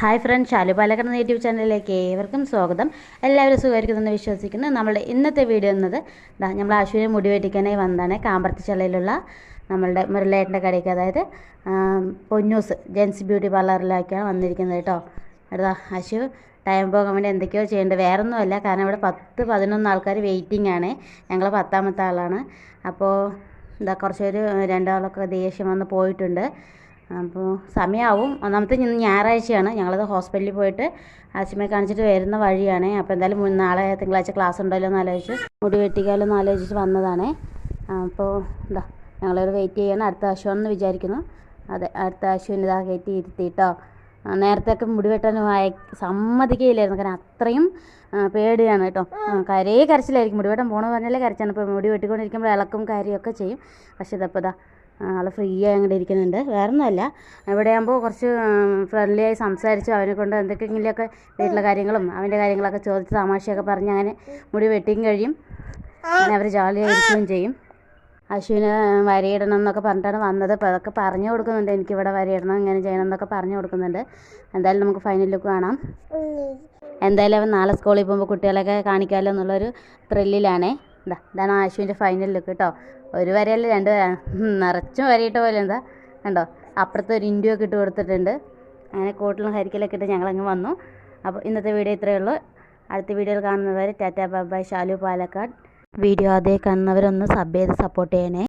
Hi friends Shalu എന്ന YouTube ചാനലിലേക്ക് ഏവർക്കും സ്വാഗതം. എല്ലാവരും സുഖമായിരിക്കുമെന്ന് വിശ്വസിക്കുന്നു. നമ്മുടെ ഇന്നത്തെ വീഡിയോ എന്നത് ഇതാ നമ്മൾ ആശുവിനെ മുടി വെട്ടിക്കാനായി വന്നതാണ്. കാമ്പർത്തിച്ചള്ളയിലുള്ള നമ്മളുടെ മുരളേട്ടന്റെ കടയ്ക്ക്. അതായത് പൊന്നൂസ് ജെൻസ് ബ്യൂട്ടി പാർലറിലേക്കാണ് വന്നിരിക്കുന്നത് കേട്ടോ. അടുത്ത അശു ടൈം പോകാൻ വേണ്ടി എന്തൊക്കെയോ ചെയ്യേണ്ടത് വേറെ ഒന്നുമല്ല കാരണം ഇവിടെ പത്ത് പതിനൊന്ന് ആൾക്കാർ വെയിറ്റിംഗ് ആണ്. ഞങ്ങൾ പത്താമത്തെ ആളാണ്. അപ്പോൾ എന്താ കുറച്ചൊരു രണ്ടാളൊക്കെ ദേഷ്യം വന്ന് പോയിട്ടുണ്ട്. അപ്പോൾ സമയമാവും ഒന്നാമത്തെ ഞായറാഴ്ചയാണ്. ഞങ്ങളത് ഹോസ്പിറ്റലിൽ പോയിട്ട് ആശുപത്രി കാണിച്ചിട്ട് വരുന്ന വഴിയാണ്. അപ്പോൾ എന്തായാലും നാളെ തിങ്കളാഴ്ച ക്ലാസ് ഉണ്ടല്ലോ എന്ന് ആലോചിച്ച് മുടി വെട്ടിക്കാലോ എന്ന് ആലോചിച്ച് വന്നതാണേ. അപ്പോൾ എന്താ ഞങ്ങളൊരു വെയിറ്റ് ചെയ്യണം. അടുത്ത ആശുവാണെന്ന് വിചാരിക്കുന്നു. അതെ അടുത്ത ആശുവിന് ഇതാ കയറ്റി ഇരുത്തിയിട്ടോ നേരത്തെയൊക്കെ മുടി വെട്ടാൻ സമ്മതിക്കുകയില്ലായിരുന്നു കാരണം അത്രയും പേടിയാണ് കേട്ടോ. കരയെ കരേ കരച്ചിലായിരിക്കും. മുടി വെട്ടാൻ പോകണമെന്ന് പറഞ്ഞാലേ കരച്ചാണ്. ഇപ്പോൾ മുടി വെട്ടിക്കൊണ്ടിരിക്കുമ്പോൾ ഇളക്കും കാര്യമൊക്കെ ചെയ്യും. പക്ഷേ ഇതപ്പോൾ ഇതാ ആൾ ഫ്രീ ആയി അങ്ങോട്ട് ഇരിക്കുന്നുണ്ട്. വേറെ ഒന്നുമല്ല ഇവിടെ ആകുമ്പോൾ കുറച്ച് ഫ്രണ്ട്ലി ആയി സംസാരിച്ചു. അവനെ കൊണ്ട് എന്തൊക്കെയെങ്കിലുമൊക്കെ വീട്ടിലെ കാര്യങ്ങളും അവന്റെ കാര്യങ്ങളൊക്കെ ചോദിച്ച് തമാശയൊക്കെ പറഞ്ഞ് അങ്ങനെ മുടി വെട്ടിയും കഴിയും. പിന്നെ അവർ ജോലിയായിരിക്കുകയും ചെയ്യും. അശ്വിന് വരയിടണം എന്നൊക്കെ പറഞ്ഞിട്ടാണ് വന്നത്. അപ്പോൾ അതൊക്കെ പറഞ്ഞു കൊടുക്കുന്നുണ്ട്. എനിക്കിവിടെ വരയിടണം ഇങ്ങനെ ചെയ്യണം എന്നൊക്കെ പറഞ്ഞു കൊടുക്കുന്നുണ്ട്. എന്തായാലും നമുക്ക് ഫൈനൽ ലുക്ക് കാണാം. എന്തായാലും അവൻ നാളെ സ്കൂളിൽ പോകുമ്പോൾ കുട്ടികളെയൊക്കെ കാണിക്കാമല്ലോ എന്നുള്ളൊരു ത്രില്ലിലാണേ ഇതാ ഇതാണ് ആശുവിന്റെ ഫൈനൽ ലുക്ക് കേട്ടോ ഒരു വരയല്ല രണ്ട് വര. നിറച്ചും വരയിട്ട പോലെ എന്താ കണ്ടോ? അപ്പുറത്ത് ഒരു ഇൻഡ്യൂ ഒക്കെ ഇട്ട് കൊടുത്തിട്ടുണ്ട്. അങ്ങനെ കോട്ടിലും ഹരിക്കലൊക്കെ ഇട്ട് ഞങ്ങളങ്ങ് വന്നു. അപ്പോൾ ഇന്നത്തെ വീഡിയോ ഇത്രയേ ഉള്ളൂ. അടുത്ത വീഡിയോയിൽ കാണുന്നവരെ tata bye Shalu Palakkad. Video അതേ കാണുന്നവരൊന്ന് സബ് ചെയ്ത് സപ്പോർട്ട് ചെയ്യണേ.